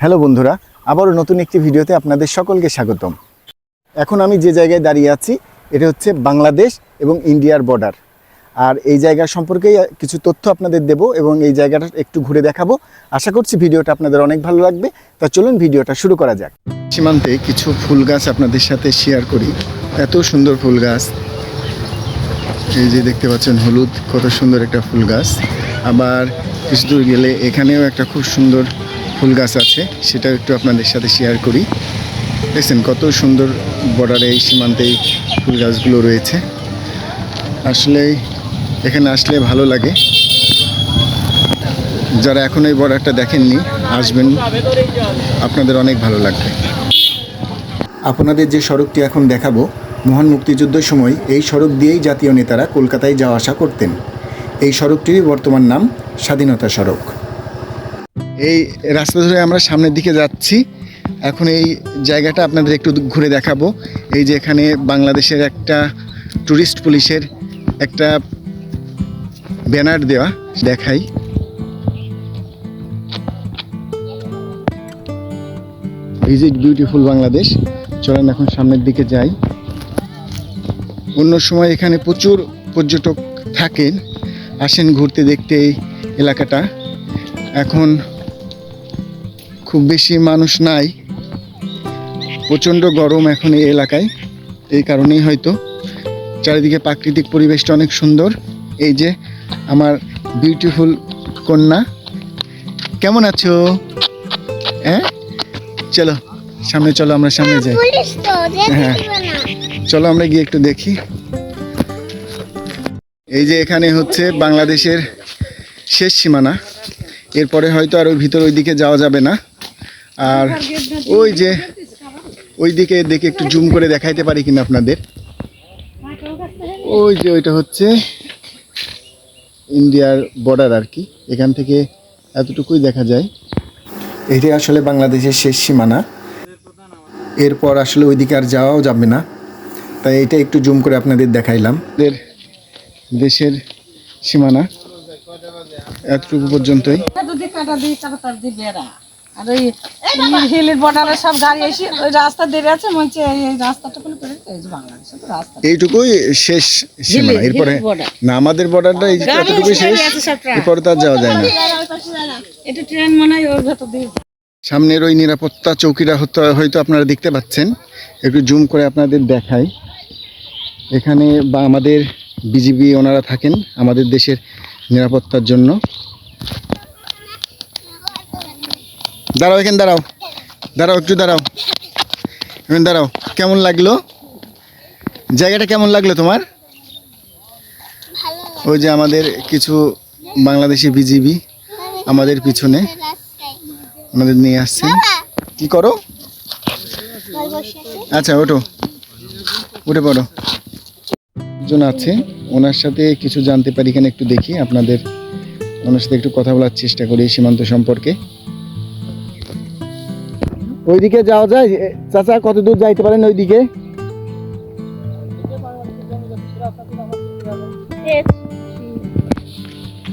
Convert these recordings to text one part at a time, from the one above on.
Hello বন্ধুরা, আবারও নতুন একটি ভিডিওতে আপনাদের সকলকে স্বাগতম। এখন আমি যে জায়গায় দাঁড়িয়ে আছি, এটা হচ্ছে বাংলাদেশ এবং ইন্ডিয়ার বর্ডার আর এই জায়গা সম্পর্কেই কিছু তথ্য আপনাদের দেব এবং এই জায়গাটা একটু ঘুরে দেখাবো। আশা করছি ভিডিওটা আপনাদের অনেক ভালো লাগবে। তা চলুন ভিডিওটা শুরু করা যাক। সীমান্তে কিছু ফুল গাছ আপনাদের সাথে শেয়ার করি। এত সুন্দর ফুল গাছ। এই যে দেখতে পাচ্ছেন হলুদ, কত সুন্দর একটা ফুল গাছ। আবার কিছু দূর গেলে এখানেও একটা খুব সুন্দর ফুল গাছ আছে, সেটা একটু আপনাদের সাথে শেয়ার করি। দেখছেন কত সুন্দর বর্ডারে এই সীমান্তে ফুল গাছগুলো রয়েছে। আসলে এখানে আসলে ভালো লাগে। যারা এখন এই বর্ডারটা দেখেননি, আসবেন। আপনাদের অনেক ভালো লাগবে। আপনাদের যে সড়কটি এখন দেখাবো, মহান মুক্তিযুদ্ধের সময় এই সড়ক দিয়েই জাতীয় নেতারা কলকাতায় যাওয়া আসা করতেন। এই সড়কটিরই বর্তমান নাম স্বাধীনতা সড়ক। এই রাস্তা ধরে আমরা সামনের দিকে যাচ্ছি। এখন এই জায়গাটা আপনাদের একটু ঘুরে দেখাবো। এই যে এখানে বাংলাদেশের একটা ট্যুরিস্ট পুলিশের একটা ব্যানার দেওয়া, দেখাই। ভিজিট বিউটিফুল বাংলাদেশ চলেন এখন সামনের দিকে যাই। অন্য সময় এখানে প্রচুর পর্যটক থাকেন। আসেন ঘুরতে দেখতে এই এলাকাটা। এখন খুব বেশি মানুষ নাই। প্রচণ্ড গরম এখন এই এলাকায়। এই কারণেই হয়তো চারিদিকে প্রাকৃতিক পরিবেশটা অনেক সুন্দর। এই যে আমার বিউটিফুল কন্যা। কেমন আছো? হ্যাঁ? চলো সামনে চলো আমরা সামনে যাই। হ্যাঁ। চলো আমরা গিয়ে একটু দেখি। এই যে এখানে হচ্ছে বাংলাদেশের শেষ সীমানা। এরপরে হয়তো আর ওই ভিতর ওই দিকে যাওয়া যাবে না। আর ওই যে ওই দিকে দেখে একটু জুম করে দেখাইতে পারি কিনা আপনাদের। ওই যে ওইটা হচ্ছে ইন্ডিয়ার বর্ডার আর কি। এখান থেকে এতটুকুই দেখা যায়। এটি আসলে বাংলাদেশের শেষ সীমানা। এরপর আসলে ওইদিকে আর যাওয়াও যাবে না। তাই এটা একটু জুম করে আপনাদের দেখাইলাম। দেশের সীমানা। এতটুকু পর্যন্তই। যদি কাটা দিই কাটা তার দিয়ে বেড়া আর ওই হিলের বর্ডারে সব গাড়ি এসে ওই রাস্তা দেবে আছে মনে হচ্ছে এই এই করে করে এই যে বাংলাদেশে তো রাস্তা। এইটুকুই শেষ সীমানা এরপরে না আমাদের বর্ডারটা এই এতটুকুই শেষ। এরপরে যাওয়া যায় না। এটা ট্রেন মনে হয় ওর ভেতর দিয়ে সামনের ওই নিরাপত্তা চৌকিটা হয়তো হয়তো আপনারা দেখতে পাচ্ছেন। একটু জুম করে আপনাদের দেখাই। এখানে বা আমাদের বিজিবি ওনারা থাকেন আমাদের দেশের নিরাপত্তার জন্য। দাঁড়াও এখানে দাঁড়াও। দাঁড়াও, একটু দাঁড়াও। এখানে দাঁড়াও। কেমন লাগল? জায়গাটা কেমন লাগল তোমার? ওই যে আমাদের কিছু বাংলাদেশি বিজিবি আমাদের পিছনে। আমাদের নিয়ে আসছেন। কি করো? আচ্ছা ওঠো। উঠে পড়ো। একজন আছে, ওনার সাথে কিছু জানতে পারি এখানে একটু দেখি। আপনাদের ওনার সাথে একটু কথা বলার চেষ্টা করি সীমান্ত সম্পর্কে। ওইদিকে যাওয়া যায়। চাচা, কত দূর যাইতে পারেন ওইদিকে?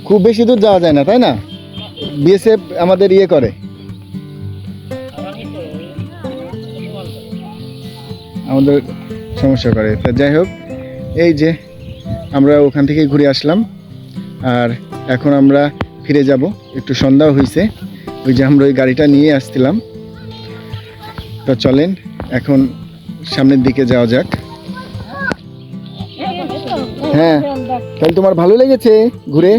খুব বেশি দূর যাওয়া যায় না, তাই না? বিএসএফ আমাদের ইয়ে করে। আমাদের সমস্যা করে। তা যাই হোক, এই যে আমরা ওখান থেকে ঘুরে আসলাম। আর এখন আমরা ফিরে যাব। একটু সন্ধ্যাও হয়েছে ওই যে আমরা ওই গাড়িটা নিয়ে আসছিলাম। তো চলেন এখন সামনের দিকে যাওয়া যাক। হ্যাঁ তাহলে তোমার ভালো লেগেছে ঘুরে?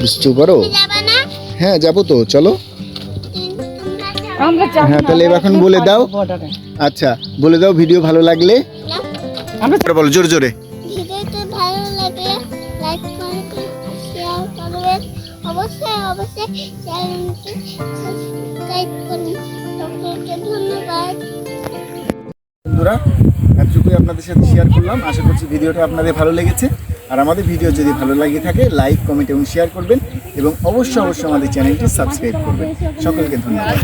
বুঝছ করো যাবে না হ্যাঁ যাব তো চলো। হ্যাঁ, তাহলে এখন বলে দাও। আচ্ছা বলে দাও ভিডিও ভালো লাগলে। বলো জোরে জোরে। ভিডিওটি ভালো লাগে লাইক করবেন। অবশ্যই অবশ্যই বন্ধুরা, এতটুকুই আপনাদের সাথে শেয়ার করলাম। আশা করছি ভিডিওটা আপনাদের ভালো লেগেছে। আর আমাদের ভিডিও যদি ভালো লাগে থাকে লাইক কমেন্ট এবং শেয়ার করবেন এবং অবশ্যই অবশ্যই আমাদের চ্যানেলটি সাবস্ক্রাইব করবেন। সকলকে ধন্যবাদ।